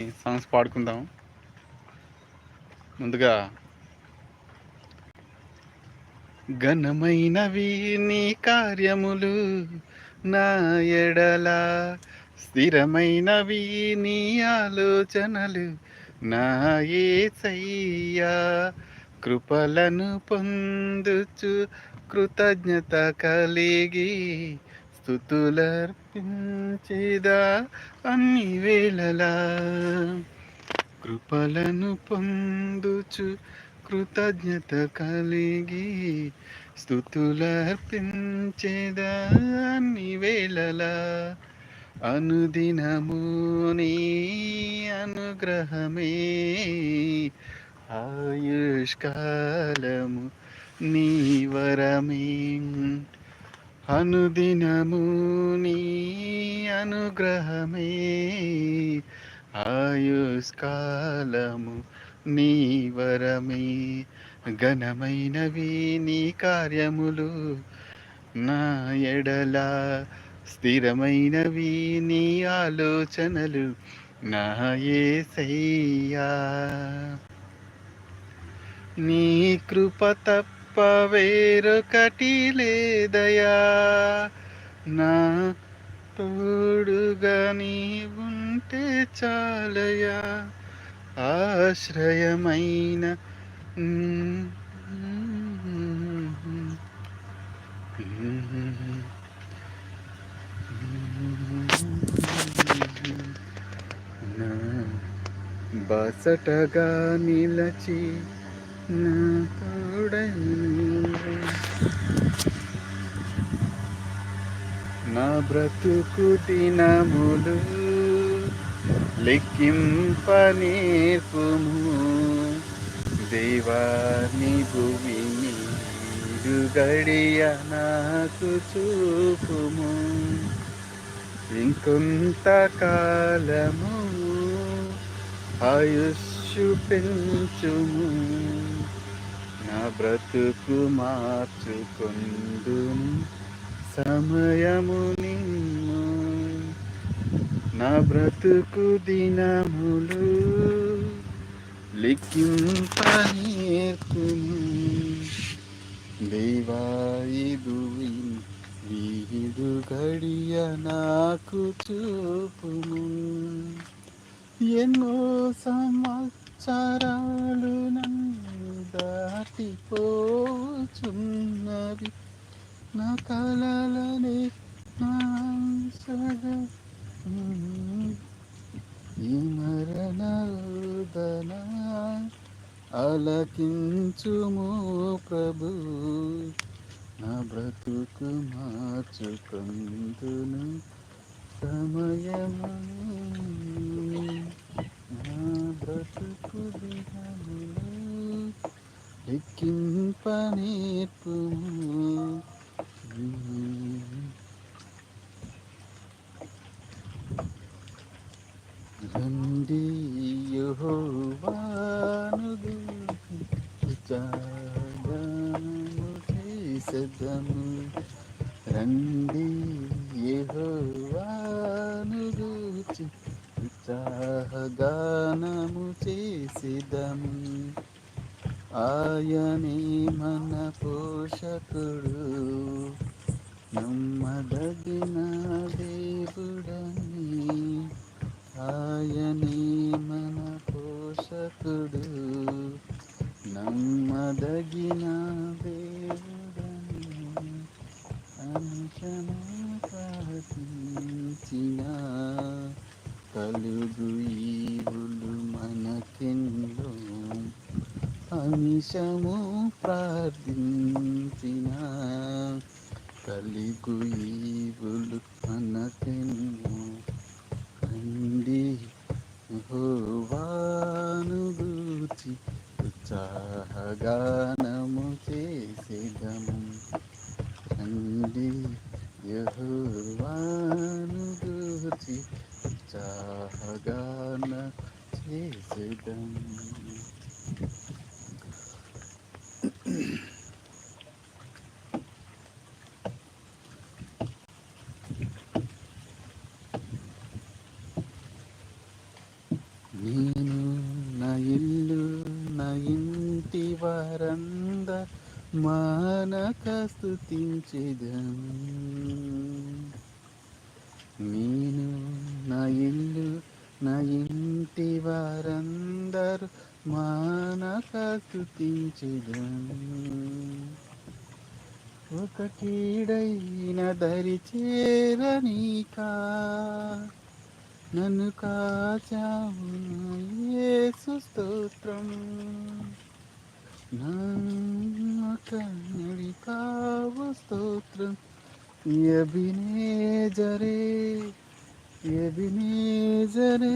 Songs పాడుకుందాం ముందుగా ఘనమైనవి నీ కార్యములు నా ఎడల స్థిరమైనవి నీ ఆలోచనలు నా ఏసయ్యా కృపలను పొందుచు కృతజ్ఞత కలిగి స్థుతులర్పించేదా అన్ని వేళలా. కృపలను పొందుచు కృతజ్ఞత కలిగి స్థుతులర్పించేదా అన్ని వేళలా. అనుదినము నీ అనుగ్రహమే. ఆయుష్కాలము నీ వరమే. అనుదినము నీ అనుగ్రహమే. ఆయుష్కాలము నీ వరమే. ఘనమైనవి నీ కార్యములు నా ఎడల. స్థిరమైనవి నీ ఆలోచనలు నా ఏసయ్యా. నీ కృప తప్ప వేరొకటి లేదయా? నా తోడుగా నీ ఉంటే చాలయా? ఆశ్రయమైన బసటగా నిలచి నా తోడై నా బ్రతుకు దినములు లెక్కింప పుము దేవాని భూమిని గడియ నాకు చూపుము. ఇంకొంత కాలము ఆయుష్యు పెంచుము. బ్రతుకు మార్చుకుందు సమయము నిన్ను నా బ్రతుకు దినములు లిఖింపనీర్పును. దేవాయిదు వీడు గడియ నాకు చూపును ఎన్నో సంవత్సరాలు నన్ను దాటిపోచున్నది. నా కలలనే నా ఈ మరణోదన అలకించుము ప్రభు. నా బ్రతుకు మార్చుకుందును సమయము నా బ్రతుకు దినములు లెక్కింప నేర్పుము రండి యెహోవాను చేసదము. రండి యెహోవాను గూర్చి ఉత్సాహగానము చేసిదము. ఆయనే మన పోషకుడు. నమ్మదగిన దేవుడని ఆయనే మన పోషకుడు. నమ్మదగిన దేవుడని అంశము ప్రార్థించిన కలుగు ఈవులు మన నిమిషము ప్రార్థించిన కలిగు ఈవులు మనకెన్నో రండి హోవాను గూర్చి ఉత్సాహగానము చేసేదము రండి యహోవాను గూర్చి ఉత్సాహగాన చేసేదము మానక ఒక కీడైన దరి చేరనీకా నన్ను కాచావు యేసు స్తోత్రం. నడి కావు స్తోత్రం. ఎబినేజరే ఎబినేజరే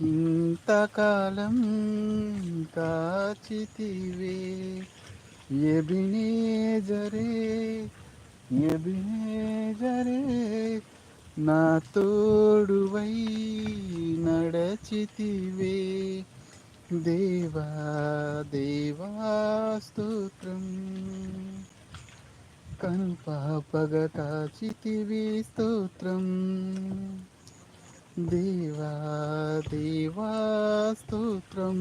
ఇంతకాలం కాచితివే ఎబినేజరే ఎబినేజరే నా తోడువై నడచితివే. దేవా దేవా స్తోత్రం. కనుపాపగ కాచితివి స్తోత్రం. దేవా దేవా స్తోత్రం.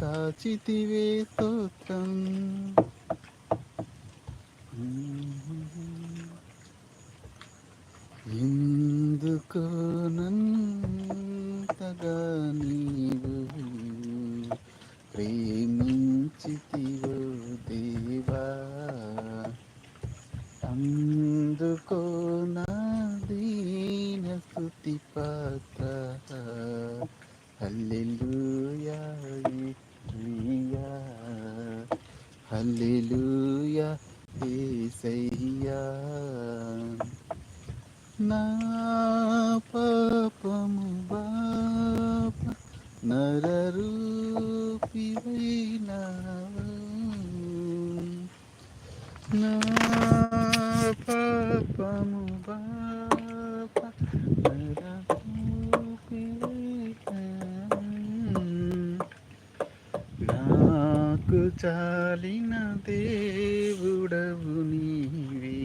కాచితివే స్తోత్రం. ఎందుకు నంతగా నీవు ప్రేమించితివో దేవా? అందుకో నా స్థుతి పాత్ర హల్లెలూయా యేసయ్యా హల్లెలూయా యేసయ్యా నా పాపము బాప నరరూపివైనావు నా పాపము బాప చాలిన దేవుడవు నీవే.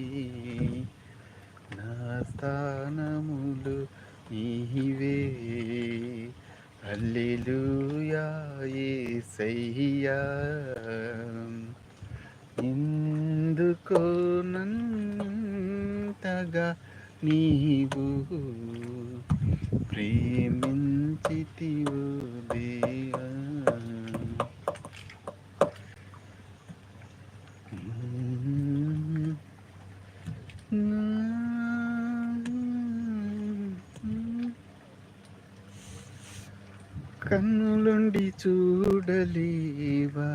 నా స్థానములు నీవే. అల్లెలుయాయ్యా ఎందుకో నంతగా నీవు ప్రేమించితివు దేవా కన్నులుండి చూడలేవా?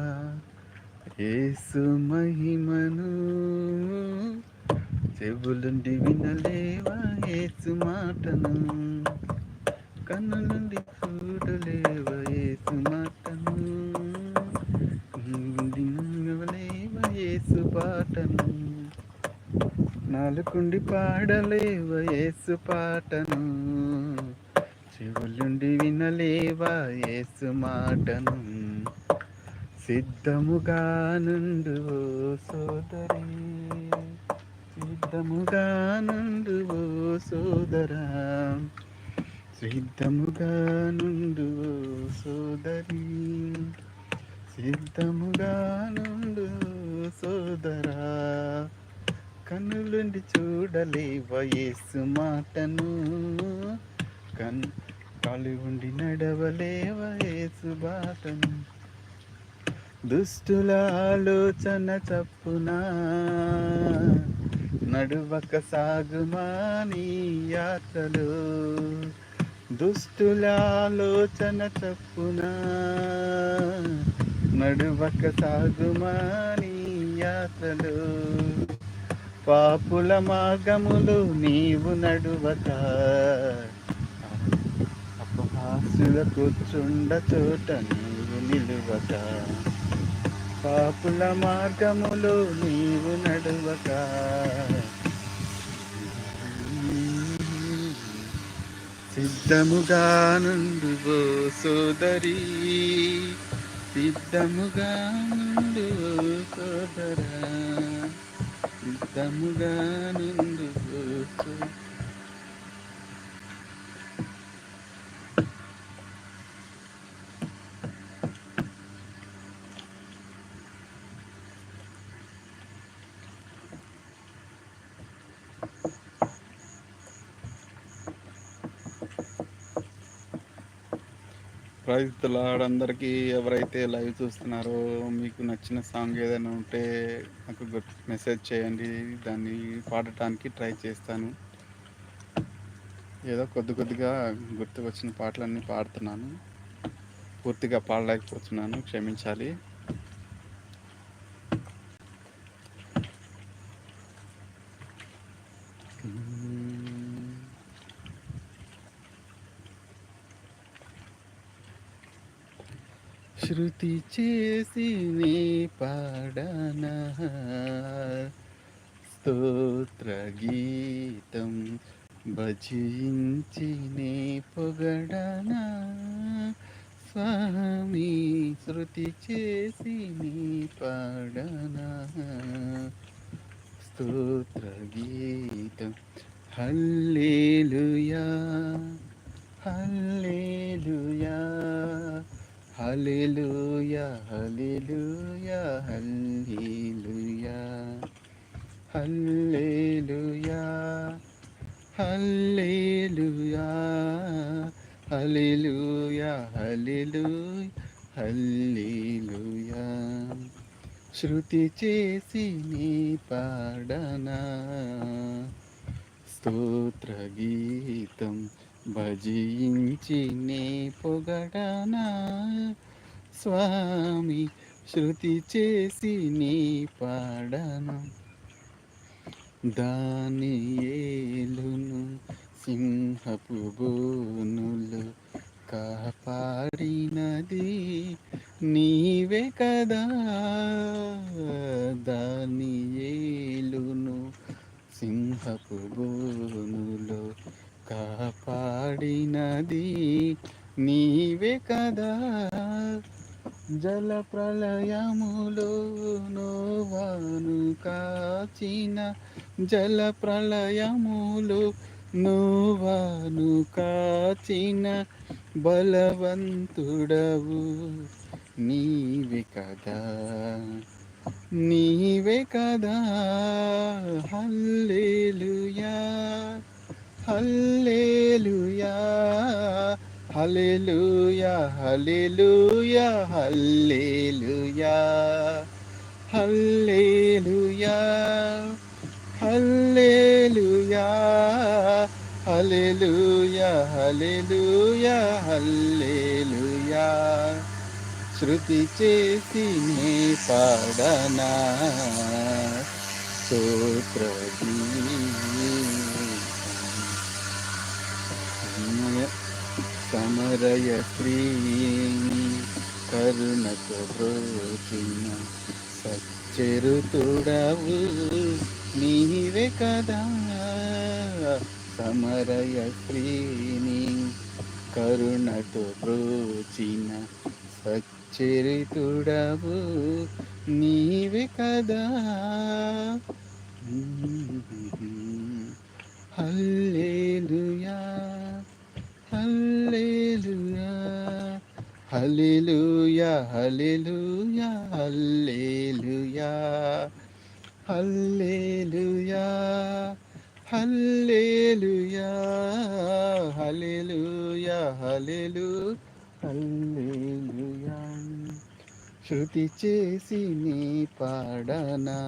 ఏసు మహిమను చెవులుండి వినలేవా? ఏసు మాటను కన్నులుండి చూడలేవా? ఏసు మాటను వినలేవా? యేసు పాటను నాలుకుండి పాడలేవ? ఏసు పాటను చెవులుండి వినలేవా యేసు మాటను? సిద్ధముగా నుండు సోదరి. సిద్ధముగా నుండు సోదరా. సిద్ధముగా నుండు సోదరి. సిద్ధముగా నుండు సోదరా. కన్నులుండి చూడలేవా యేసు మాటను? కన్ కాలి ఉండి నడవలేవ యేసు బాటను. దుష్టుల ఆలోచన చప్పునా నడువక సాగుమా నీ యాత్రలు? దుష్టుల ఆలోచన చప్పునా నడువక సాగుమా నీ యాత్రలు? పాపుల మార్గములు నీవు నడువక అపహాసుల కూర్చుండ చోట నీవు నిలువక. పాపుల మార్గములు నీవు నడువక. సిద్ధముగా నుండు సోదరి. సిద్ధముగా నుండు సోదరా. సిద్ధముగా నుండు ఓ సో- రైతులందరికీ ఎవరైతే లైవ్ చూస్తున్నారో మీకు నచ్చిన సాంగ్ ఏదైనా ఉంటే నాకు మెసేజ్ చేయండి. దాన్ని పాడటానికి ట్రై చేస్తాను. ఏదో కొద్ది కొద్దిగా గుర్తుకొచ్చిన పాటలన్నీ పాడుతున్నాను. పూర్తిగా పాడలేకపోతున్నాను. క్షమించాలి. శృతి చేసి నీ పాడన. స్తోత్ర గీతం భజించి నీ పొగడన. స్వామి శృతి చేసి నీ పాడన. స్తోత్ర గీతం హల్లేలుయా హల్లేలుయా. హల్లెలూయా హల్లెలూయా హల్లెలూయా హల్లెలూయా హల్లెలూయా హల్లెలూయా హల్లెలూయా హల్లెలూయా. శృతి చేసి నీ పాడనా? స్తోత్ర గీతం భజించి నే పొగడనా. స్వామి శృతి చేసి నీ పాడన. దాని ఏలును సింహపు బోనులు కాపాడినది నీవే కదా. దాని ఏలును సింహపు బోనులు కాపాడినది నీవే కదా. జల ప్రళయములో నోవాను కాచిన జల ప్రళయములు నోవాను కాచిన బలవంతుడవు నీవే కదా. నీవే కదా. హల్లేలుయా. హల్లేలుయా హల్లెలూయా హల్లెలూయా హల్లెలూయా హల్లెలూయా హల్లెలూయా హల్లెలూయా హల్లెలూయా హల్లెలూయా. శృతి చేసి నే పాడనా స్తోత్రగీ సమరయ శ్రీ కరుణకు బ్రోచిన సచ్చరుతుడవు నీవే కదా సమరయ శ్రీని కరుణతో బ్రోచిన సచ్చరితుడవు నీవే కదా హల్లేలు హల్లేలుయా హల్లెలూయా హల్లెలూయా హల్లెలూయా హల్లెలూయా హల్లెలూయా హల్లెలూయా హల్లెలూ హల్లెలూయా. శృతి చేసి నీ పాడనా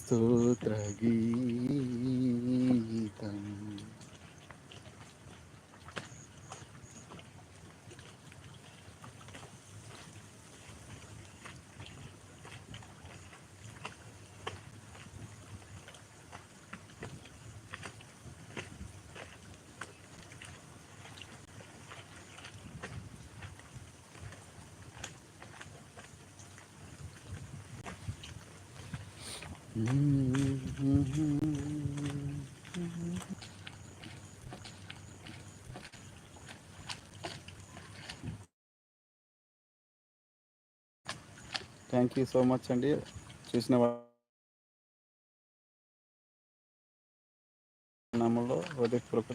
స్తోత్ర గీతం థ్యాంక్ యూ సో మచ్ అండి చూసిన నామంలో హృదయపూర్వక